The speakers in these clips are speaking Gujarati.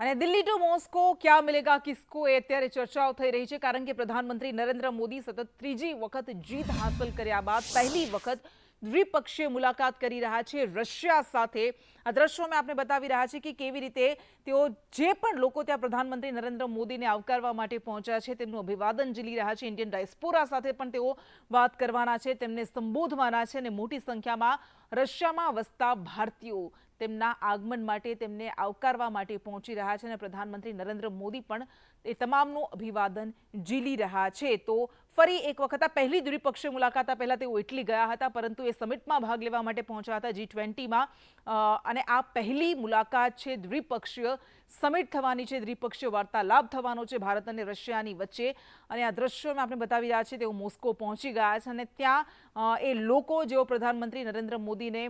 અને દિલ્હી ટુ મોસ્કો, ક્યાં મિલેગા કિસ્કો એ અત્યારે ચર્ચાઓ થઈ રહી છે. કારણ કે પ્રધાનમંત્રી નરેન્દ્ર મોદી સતત ત્રીજી વખત જીત હાંસલ કર્યા બાદ પહેલી વખત દ્વિપક્ષીય મુલાકાત કરી રહ્યા છે રશિયા સાથે. આ દ્રશ્યોમાં આપણે બતાવી રહ્યા છીએ કે કેવી રીતે તેઓ જે પણ લોકો ત્યાં પ્રધાનમંત્રી નરેન્દ્ર મોદીને આવકારવા માટે પહોંચ્યા છે તેમનું અભિવાદન ઝીલી રહ્યા છે. ઇન્ડિયન ડાયસ્પોરા સાથે પણ તેઓ વાત કરવાના છે. તેમને સંબોધવાના છે અને મોટી સંખ્યામાં રશિયામાં વસતા ભારતીયો તેમના આગમન માટે તેમને આવકારવા માટે પહોંચી રહ્યા છે અને પ્રધાનમંત્રી નરેન્દ્ર મોદી પણ એ તમામનું અભિવાદન ઝીલી રહ્યા છે. તો ફરી એક વખત આ પહેલી દ્વિપક્ષીય મુલાકાત પહેલાં તેઓ ઇટલી ગયા હતા, પરંતુ એ સમિટમાં ભાગ લેવા માટે પહોંચ્યા હતા જી ટ્વેન્ટીમાં અને આ પહેલી મુલાકાત છે દ્વિપક્ષીય સમિટ થવાની છે, દ્વિપક્ષીય વાર્તાલાપ થવાનો છે, ભારત અને રશિયાની વચ્ચે. અને આ દ્રશ્યોમાં આપણે બતાવી રહ્યા છીએ, તેઓ મોસ્કો પહોંચી ગયા છે અને ત્યાં એ લોકો જેઓ પ્રધાનમંત્રી નરેન્દ્ર મોદીને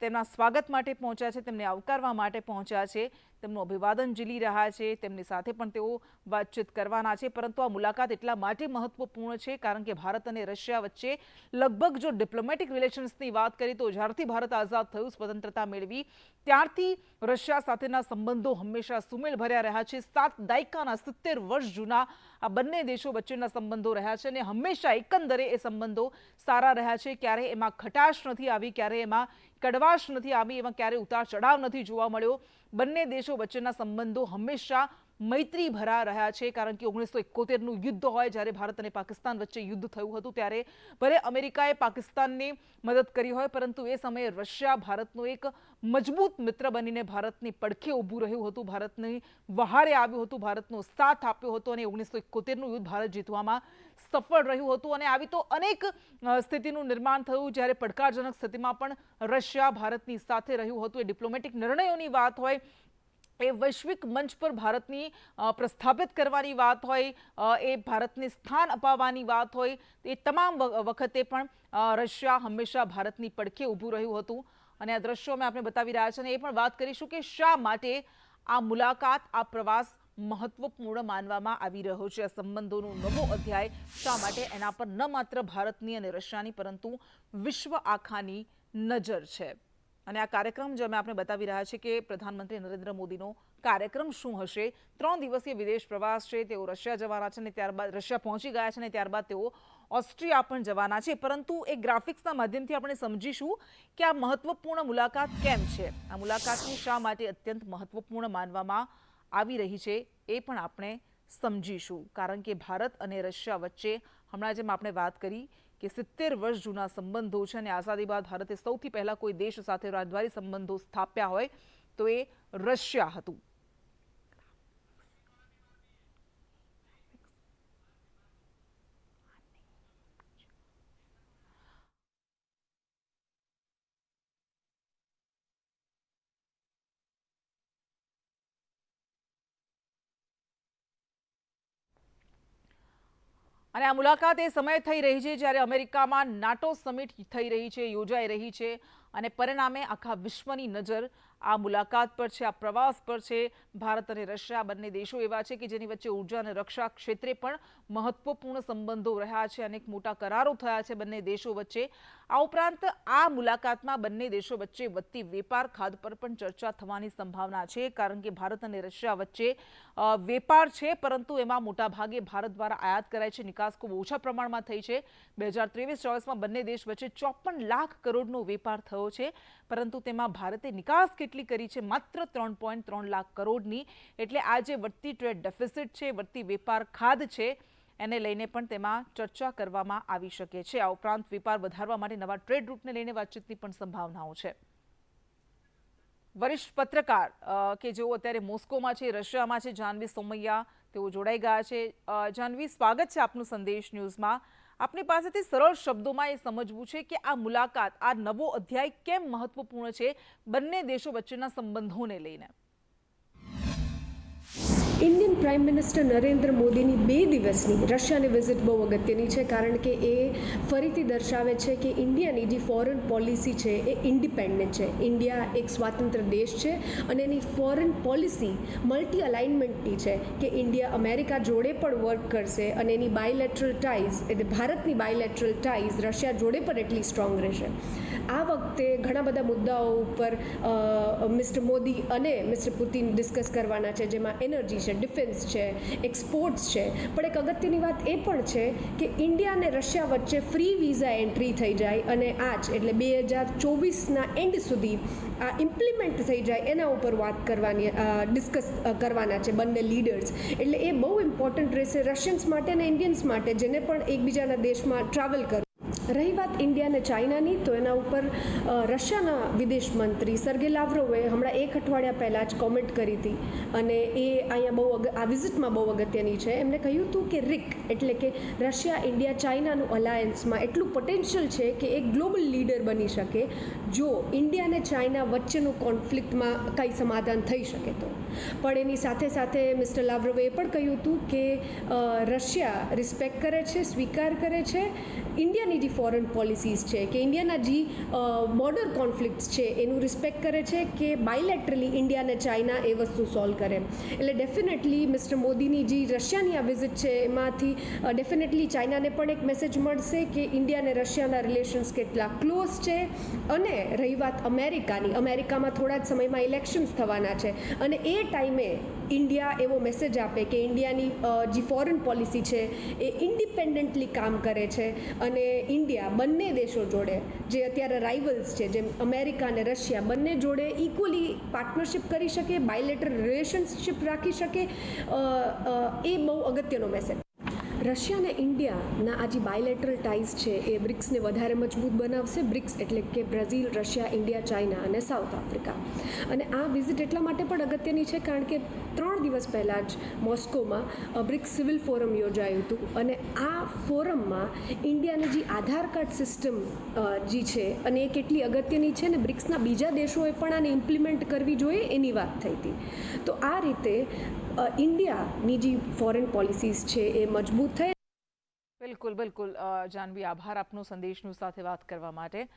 તેમના સ્વાગત માટે પહોંચ્યા છે, તેમને આવકારવા માટે પહોંચ્યા છે, તેમનું અભિવાદન ઝીલી રહ્યા છે, તેમની સાથે પણ તેઓ વાતચીત કરવાના છે. પરંતુ આ મુલાકાત એટલા માટે મહત્વપૂર્ણ છે, કારણ કે ભારત અને રશિયા વચ્ચે લગભગ જો ડિપ્લોમેટિક રિલેશન્સની વાત કરીએ તો જ્યારથી ભારત આઝાદ થયું, સ્વતંત્રતા મેળવી, ત્યારથી રશિયા સાથેના સંબંધો હંમેશા સુમેળ ભર્યા રહ્યા છે. સાત દાયકાના સિત્તેર વર્ષ જૂના આ બંને દેશો વચ્ચેના સંબંધો રહ્યા છે અને હંમેશા એકંદરે એ સંબંધો સારા રહ્યા છે. ક્યારેય એમાં ખટાશ નથી આવી ક્યારેય એમાં કડવાશ નથી આવી, એમાં ક્યારેય ઉતાર ચઢાવ નથી જોવા મળ્યો. બંને દેશો વચ્ચેના સંબંધો હંમેશા મૈત્રી ભરા રહ્યા છે, કારણ કે ઓગણીસો એકોતેરનું યુદ્ધ હોય જ્યારે ભારત અને પાકિસ્તાન વચ્ચે યુદ્ધ થયું હતું, ત્યારે ભલે અમેરિકાએ પાકિસ્તાનને મદદ કરી હોય, પરંતુ એ સમયે રશિયા ભારતનો એક મજબૂત મિત્ર બનીને ભારતની પડખે ઊભું રહ્યું હતું, ભારતની વહારે આવ્યું હતું, ભારતનો સાથ આપ્યો હતો અને ઓગણીસો એકોતેરનું યુદ્ધ ભારત જીતવામાં સફળ રહ્યું હતું અને આવી તો અનેક સ્થિતિનું નિર્માણ થયું, જ્યારે પડકારજનક સ્થિતિમાં પણ રશિયા ભારતની સાથે રહ્યું હતું. એ ડિપ્લોમેટિક નિર્ણયોની વાત હોય એ વૈશ્વિક મંચ પર ભારતની પ્રસ્થાપિત કરવાની વાત હોય એ ભારતને સ્થાન અપાવવાની વાત હોય, એ તમામ વખતે પણ રશિયા હંમેશા ભારતની પડખે ઊભું રહ્યું હતું. અને આ દ્રશ્યો અમે આપણે બતાવી રહ્યા છે અને એ પણ વાત કરીશું કે શા માટે આ મુલાકાત, આ પ્રવાસ મહત્વપૂર્ણ માનવામાં આવી રહ્યો છે, આ સંબંધોનો નવો અધ્યાય શા માટે એના પર ન માત્ર ભારતની અને રશિયાની પરંતુ વિશ્વ આખાની નજર છે. અને આ કાર્યક્રમ જે અમે આપણે બતાવી રહ્યા છીએ કે પ્રધાનમંત્રી નરેન્દ્ર મોદીનો કાર્યક્રમ શું હશે? ત્રણ દિવસીય વિદેશ પ્રવાસ છે, તેઓ રશિયા જવાના છે અને ત્યારબાદ રશિયા પહોંચી ગયા છે અને ત્યારબાદ તેઓ ઓસ્ટ્રિયા પણ જવાના છે. પરંતુ એ ગ્રાફિક્સના માધ્યમથી આપણે સમજીશું કે આ મહત્વપૂર્ણ મુલાકાત કેમ છે? આ મુલાકાતને શા માટે અત્યંત મહત્વપૂર્ણ માનવામાં આવી રહી છે એ પણ આપણે સમજીશું. કારણ કે ભારત અને રશિયા વચ્ચે હમણાં જેમ આપણે વાત કરી કે સિત્તેર વર્ષ જૂના સંબંધો છે અને આઝાદી બાદ ભારતે સૌથી પહેલાં કોઈ દેશ સાથે રાજદ્વારી સંબંધો સ્થાપ્યા હોય તો એ રશિયા હતું. અને આ મુલાકાત એ સમય થઈ રહી છે જ્યારે અમેરિકામાં નાટો સમિટ થઈ રહી છે, યોજાઈ રહી છે અને પરિણામે આખા વિશ્વની નજર આ મુલાકાત પર છે, આ પ્રવાસ પર છે, ભારત અને રશિયા બંને દેશો એવા છે કે જેની વચ્ચે ઊર્જા અને રક્ષા ક્ષેત્રે પણ મહત્વપૂર્ણ સંબંધો રહ્યા છે, અનેક મોટા કરારો થયા છે બંને દેશો વચ્ચે. આ ઉપરાંત આ મુલાકાતમાં બંને દેશો વચ્ચે વધતી વેપાર ખાદ પર પણ ચર્ચા થવાની સંભાવના છે, કારણ કે ભારત અને રશિયા વચ્ચે વેપાર છે, પરંતુ એમાં મોટાભાગે ભારત દ્વારા આયાત કરાય છે, નિકાસ ખૂબ ઓછા પ્રમાણમાં થઈ છે. બે હજાર ત્રેવીસ ચોવીસમાં બંને દેશ વચ્ચે ચોપન લાખ કરોડનો વેપાર થયો છે, પરંતુ તેમાં ભારતે નિકાસ કેટલી કરી છે? માત્ર ત્રણ પોઈન્ટ ત્રણ લાખ કરોડની. એટલે આ જે વધતી ટ્રેડ ડેફિસિટ છે, વધતી વેપાર ખાદ છે, એને લઈને પણ તેમાં ચર્ચા કરવામાં આવી શકે છે. આ ઉપરાંત વેપાર વધારવા માટે નવા ટ્રેડ રૂટને લઈને વાતચીતની પણ સંભાવનાઓ છે. વરિષ્ઠ પત્રકાર કે જેઓ અત્યારે મોસ્કોમાં છે, રશિયામાં છે, જાનવી સોમૈયા તેઓ જોડાઈ ગયા છે. અ, જાહ્નવી સ્વાગત છે આપનું સંદેશ ન્યૂઝમાં. આપની પાસેથી સરળ શબ્દોમાં એ સમજવું છે કે આ મુલાકાત આ નવો અધ્યાય કેમ મહત્વપૂર્ણ છે બંને દેશો વચ્ચેના સંબંધોને લઈને? ઇન્ડિયન પ્રાઇમ મિનિસ્ટર નરેન્દ્ર મોદીની બે દિવસની રશિયાની વિઝિટ બહુ અગત્યની છે, કારણ કે એ ફરીથી દર્શાવે છે કે ઇન્ડિયાની જે ફોરેન પોલિસી છે એ ઇન્ડિપેન્ડન્ટ છે. ઇન્ડિયા એક સ્વાતંત્ર્ય દેશ છે અને એની ફોરેન પોલિસી મલ્ટી અલાઇનમેન્ટની છે કે ઇન્ડિયા અમેરિકા જોડે પણ વર્ક કરશે અને એની બાયલેટરલ ટાઈઝ એટલે ભારતની બાયલેટરલ ટાઈઝ રશિયા જોડે પણ એટલી સ્ટ્રોંગ રહેશે. આ વખતે ઘણા બધા મુદ્દાઓ ઉપર મિસ્ટર મોદી અને મિસ્ટર પુતિન ડિસ્કસ કરવાના છે, જેમાં એનર્જી છે ડિફેન્સ છે એક્સપોર્ટ્સ છે. પણ એક અગત્યની વાત એ પણ છે કે ઇન્ડિયા અને રશિયા વચ્ચે ફ્રી વિઝા એન્ટ્રી થઈ જાય અને આજ એટલે બે હજાર ચોવીસના એન્ડ સુધી આ ઇમ્પ્લિમેન્ટ થઈ જાય એના ઉપર વાત કરવાની ડિસ્કસ કરવાના છે બંને લીડર્સ એટલે એ બહુ ઇમ્પોર્ટન્ટ રહેશે રશિયન્સ માટે અને ઇન્ડિયન્સ માટે, જેને પણ એકબીજાના દેશમાં ટ્રાવેલ કરવું. રહી વાત ઇન્ડિયા અને ચાઇનાની તો એના ઉપર રશિયાના વિદેશ મંત્રી સર્ગે લાવરોવે હમણાં એક અઠવાડિયા પહેલાં જ કોમેન્ટ કરી હતી. અને એ અહીંયા બહુ આ વિઝિટમાં બહુ અગત્યની છે. એમણે કહ્યું હતું કે રિક એટલે કે રશિયા ઇન્ડિયા ચાઇનાનું અલાયન્સમાં એટલું પોટેન્શિયલ છે કે એક ગ્લોબલ લીડર બની શકે, જો ઇન્ડિયા અને ચાઇના વચ્ચેનું કોન્ફ્લિક્ટમાં કંઈ સમાધાન થઈ શકે તો. પણ એની સાથે સાથે મિસ્ટર લાવરોવે એ પણ કહ્યું હતું કે રશિયા રિસ્પેક્ટ કરે છે, સ્વીકાર કરે છે ઇન્ડિયાની જે ફોરેન પોલિસીઝ છે, કે ઇન્ડિયાના જે બોર્ડર કોન્ફ્લિક્ટ્સ છે, એનું રિસ્પેક્ટ કરે છે કે બાયલેટરલી ઇન્ડિયા અને ચાઇના એ વસ્તુ સોલ્વ કરે. એટલે ડેફિનેટલી મિસ્ટર મોદીની જે રશિયાની આ વિઝિટ છે, એમાંથી ડેફિનેટલી ચાઇનાને પણ એક મેસેજ મળશે કે ઇન્ડિયા અને રશિયાના રિલેશન્સ કેટલા ક્લોઝ છે અને રહી વાત અમેરિકાની. અમેરિકામાં થોડા જ સમયમાં ઇલેક્શન્સ થવાના છે અને એ ટાઈમે ઇન્ડિયા એવો મેસેજ આપે કે ઇન્ડિયાની જે ફોરેન પોલિસી છે એ ઇન્ડિપેન્ડન્ટલી કામ કરે છે. અને ઇન્ડિયા બંને દેશો જોડે, જે અત્યારે રાઇવલ્સ છે, જેમ અમેરિકા અને રશિયા બંને જોડે ઇક્વલી પાર્ટનરશિપ કરી શકે બાયલેટર રિલેશનશિપ રાખી શકે એ બહુ અગત્યનો મેસેજ રશિયા અને ઇન્ડિયાના આ જે બાયલેટરલ ટાઈઝ છે, એ બ્રિક્સને વધારે મજબૂત બનાવશે. બ્રિક્સ એટલે કે બ્રાઝિલ, રશિયા, ઇન્ડિયા, ચાઇના અને સાઉથ આફ્રિકા. અને આ વિઝિટ એટલા માટે પણ અગત્યની છે કારણ કે ત્રણ દિવસ પહેલાં જ મોસ્કોમાં બ્રિક્સ સિવિલ ફોરમ યોજાયું હતું. અને આ ફોરમમાં ઇન્ડિયાની જે આધાર કાર્ડ સિસ્ટમ જે છે અને એ કેટલી અગત્યની છે ને બ્રિક્સના બીજા દેશોએ પણ આને ઇમ્પ્લિમેન્ટ કરવી જોઈએ એની વાત થઈ હતી. તો આ રીતે ઇન્ડિયાની જે ફોરેન પોલિસીસ છે એ મજબૂત થઈ બિલકુલ બિલકુલ. જાનવી, આભાર આપનો સંદેશનું સાથે વાત કરવા માટે.